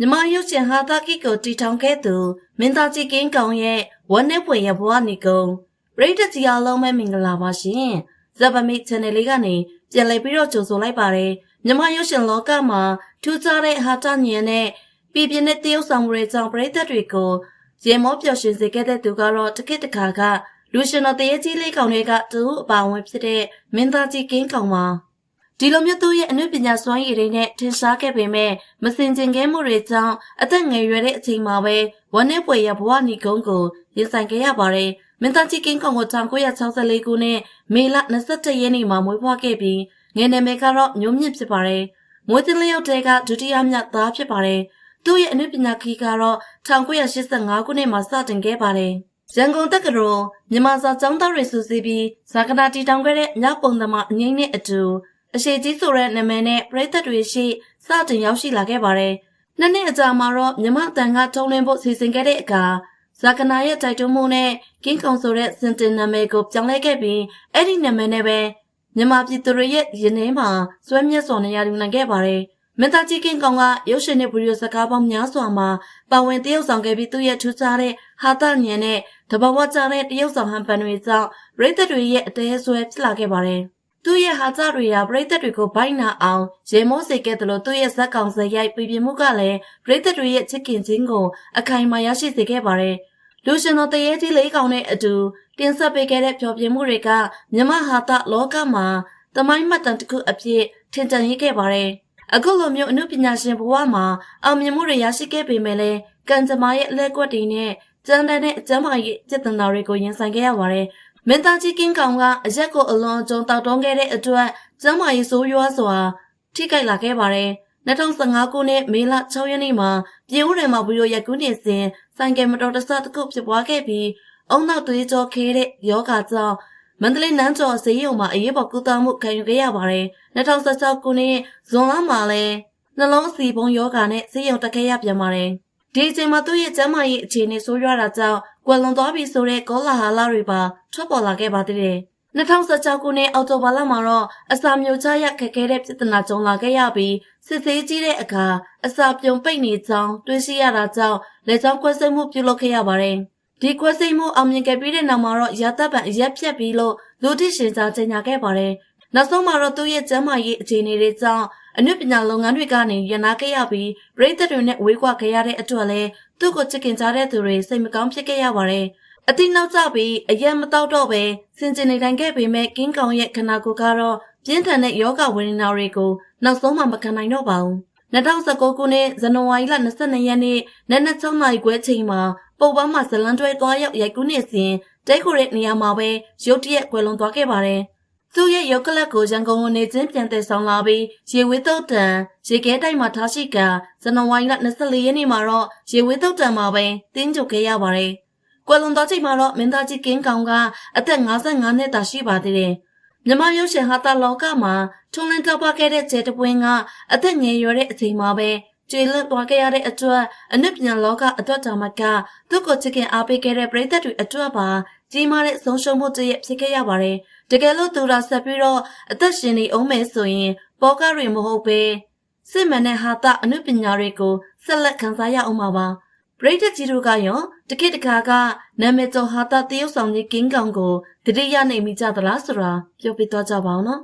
မြမရုပ်ရှင်ဟာတာကိကိုတီထောင်ခဲ့သူမင်းသားကြီးကင်းကောင်ရဲ့ဝမ်းနဲ့ပွင့်ရဘဝနေကုံပရိသတ်ကြီးအားလုံးပဲမင်္ဂလာပါရှင်ဇဗမိတ် channel လေးကနေပြန်လည်ပြီးတော့ကြိုဆိုလိုက်ပါတယ်မြမရုပ်ရှင်လောကမှာထူးခြားတဲ့ဟာတာညံနဲ့ပြည်ပြင်းတဲ့တရုပ်ဆောင်မှုတွေကြောင့်ပရိသတ်တွေကိုရေမောပျော်ရွှင်စေခဲ့တဲ့သူကတော့တကိတခါကလူရှင်တော်တရေကြီးလေးကောင်တွေကသူ့အပါအဝင်ဖြစ်တဲ့မင်းသားကြီးကင်းကောင်ပါ ဒီလိုမျိုးသူ့ရဲ့အနုပညာစွမ်းရည်တွေနဲ့ထင်ရှားခဲ့ပေမဲ့မစင်ကျင်ခဲ့မှုတွေကြောင့်အသက်ငယ်ရွယ်တဲ့အချိန်မှာပဲဝမ်းနဲ့ပွေရဘဝနီကုန်းကိုရင်ဆိုင်ခဲ့ရပါတယ်။မင်းသားကြီးကင်းကောင်ကို1964ခုနှစ်မေလ22ရက်နေ့မှာမွေးဖွားခဲ့ပြီးငယ်နာမည်ကတော့မျိုးမြင့်ဖြစ်ပါတယ်။မွေးတင်လျောက်တဲ့ကဒုတိယမြတ်သားဖြစ်ပါတယ်။သူ့ရဲ့အနုပညာခီးကတော့1985ခုနှစ်မှာစတင်ခဲ့ပါတယ်။ရန်ကုန်တက္ကသိုလ်မြန်မာစာကျောင်းသားတွေစုစည်းပြီးဇာကနာတီတောင်ခဲ့တဲ့မြောက်ပုံသမားအငိမ့်နဲ့အတူ အရှိကြီးဆိုတဲ့နာမည်နဲ့ပရိသတ်တွေရှိစတင်ရောက်ရှိလာခဲ့ပါတယ်။နှစ်နှစ်အကြာမှာတော့မြမအတန်ကထုံးလင်းဖို့စီစဉ်ခဲ့တဲ့အခါဇာကနာရဲ့တိုက်တွန်းမှုနဲ့ကင်းကောင်ဆိုတဲ့စင်တင်နာမည်ကိုပြောင်းလဲခဲ့ပြီးအဲ့ဒီနာမည်နဲ့ပဲမြမပြည်သူတွေရဲ့ရင်ထဲမှာစွဲမြတ်စွာနေရာယူနိုင်ခဲ့ပါတယ်။မင်းသားကြီးကင်းကောင်ကရုပ်ရှင်နဲ့ဗီဒီယိုစကားပေါင်းများစွာမှာပါဝင်တရုပ်ဆောင်ခဲ့ပြီးသူ့ရဲ့ထူးခြားတဲ့ဟာတညံနဲ့တဘာဝကျတဲ့တရုပ်ဆောင်ဟန်ပန်တွေကြောင့်ပရိသတ်တွေရဲ့အသေးဆွဲဖြစ်လာခဲ့ပါတယ်။ သူ့ရဲ့ဟာကြတွေရာပရိသတ်တွေကိုဘိုက်နာအောင်ရေမိုးစေခဲ့တယ်လို့သူ့ရဲ့ဇက်ကောင်စရိုက်ပြည်ပြမှုကလည်းပရိသတ်တွေရဲ့ချစ်ခင်ခြင်းကိုအခိုင်အမာရရှိစေခဲ့ပါတယ်။လူရှင်တော်တရေကြီးလေးကောင်နဲ့အတူတင်ဆက်ပေးခဲ့တဲ့ဖျော်ဖြေမှုတွေကမြမဟာတလောကမှာသမိုင်းမှတ်တမ်းတစ်ခုအဖြစ်ထင်ရှားရေးခဲ့ပါတယ်။အခုလိုမျိုးအမှုပညာရှင်ဘဝမှာအောင်မြင်မှုတွေရရှိခဲ့ပေမဲ့လည်းကံကြမ္မာရဲ့အလက်ကွက်တွေနဲ့ကြမ်းတမ်းတဲ့အကျမ်းမာရေးစက်တနာတွေကိုရင်ဆိုင်ခဲ့ရပါတယ်။ မင်းသားကြီးကင်းကောင်ကအရက်ကိုအလွန်အကျွံတောက်တုံးခဲ့တဲ့အတွက်ကျမ်းမာရေးဆိုးရွားစွာထိခိုက်လာခဲ့ပါတယ်။2015ခုနှစ်မေလ6ရက်နေ့မှာပြည်ဦးနယ်မှာဗီဒီယိုရိုက်ကူးနေစဉ်ဆိုင်ကယ်မတော်တဆတစ်ခုဖြစ်ပွားခဲ့ပြီးအုံနောက်သွေးကြောခဲတဲ့ယောဂကြောင့်မန္တလေးနန်းကျော်ဈေးရုံမှာအရေးပေါ်ကုသမှုခံယူခဲ့ရပါတယ်။2016ခုနှစ်ဇွန်လမှာလည်းနှလုံးအစီပုံယောဂနဲ့ဈေးရုံတက်ခဲ့ရပြန်ပါတယ်။ဒီအချိန်မှာသူ့ရဲ့ကျန်းမာရေးအခြေအနေဆိုးရွားတာကြောင့် ကွယ်လွန်သွားပြီဆိုတဲ့ကောလာဟာလတွေပါထွက်ပေါ်လာခဲ့ပါသေးတယ်။2016ခုနှစ်အောက်တိုဘာလမှာတော့အစာမျိုးချရခက်ခဲတဲ့ပြဿနာကြုံလာခဲ့ရပြီးစစ်ဆေးကြည့်တဲ့အခါအစာပြုံပိတ်နေကြောင်းတွေးရှိရတာကြောင့်လက်ချောင်းကွဲစိတ်မှုပြုလုပ်ခဲ့ရပါတယ်။ဒီကွဲစိတ်မှုအောင်မြင်ခဲ့ပြီးတဲ့နောက်မှာတော့ရာတပ်ပံအရက်ဖြတ်ပြီးလို့လူတိရှင်စာကြေညာခဲ့ပါတယ်။နောက်ဆုံးမှာတော့သူ့ရဲ့ကျန်းမာရေးအခြေအနေတွေကြောင့်အနုပညာလုပ်ငန်းတွေကနေရနာခဲ့ရပြီးပြည်သက်တွေနဲ့ဝေးကွာခဲ့ရတဲ့အတွက်လည်း သူ့ကိုချစ်ခင်ကြတဲ့သူတွေစိတ်မကောင်းဖြစ်ခဲ့ရပါတယ်။အတိနောက်ကျပြီးအရက်မတော့တော့ပဲစင်ကျင်နေတိုင်းခဲ့ပေမဲ့ကင်းကောင်ရဲ့ခနာကိုကတော့ပြင်းထန်တဲ့ယောဂဝေဒနာတွေကိုနောက်ဆုံးမှမခံနိုင်တော့ပါဘူး။2019ခုနှစ်ဇန်နဝါရီလ22ရက်နေ့နက်နက်6နာရီခွဲချိန်မှာပုပ်ပန်းမှာဇလန်တွဲသွားရောက်ရိုက်ကူးနေစဉ်တဲခိုတဲ့နေရာမှာပဲရုတ်တရက်ကွယ်လွန်သွားခဲ့ပါတယ်။ သူ့ရဲ့ရုပ်ကလပ်ကိုရန်ကုန်နေချင်းပြန်တဲ့ဆောင်လာပြီးရေဝေးတုတ်တံရေခဲတိုက်မှာထားရှိကဇန်နဝါရီလ24ရက်နေ့မှာတော့ရေဝေးတုတ်တံမှာပဲတင်းကြုတ်ခဲ့ရပါတယ်။ကွယ်လွန်သွားချိန်မှာတော့မင်းသားကြီးကင်းကောင်ကအသက်55နှစ်သာရှိပါသေးတယ်။မြမရုပ်ရှင်ဟာတာလောကမှာထုံလင်းတောက်ပခဲ့တဲ့ကျဲတပွင်းကအသက်ငယ်ရွယ်တဲ့အချိန်မှာပဲကျေလွတ်သွားခဲ့ရတဲ့အတွက်အနုပညာလောကအတွက်တောင်မှကသူ့ကိုချစ်ခင်အားပေးခဲ့တဲ့ပရိသတ်တွေအတွက်ပါ ကြီးမားတဲ့ဆုံးရှုံးမှုတစ်ရပ်ဖြစ်ခဲ့ရပါတယ်။တကယ်လို့သူရာဆက်ပြီးတော့အသက်ရှင်နေအောင်မယ်ဆိုရင်ပေါ်ကားတွေမဟုတ်ပဲစစ်မှန်တဲ့ဟာတာအနုပညာတွေကိုဆက်လက်ခံစားရအောင်ပါပါပရိသတ်ကြီးတို့ကရောတကိတကာကနာမည်ကျော်ဟာတာတရုတ်ဆောင်ကြီးကင်းကောင်ကိုတတိယနေမိကြသလားဆိုတာပြောပြသွားကြပါအောင်နော်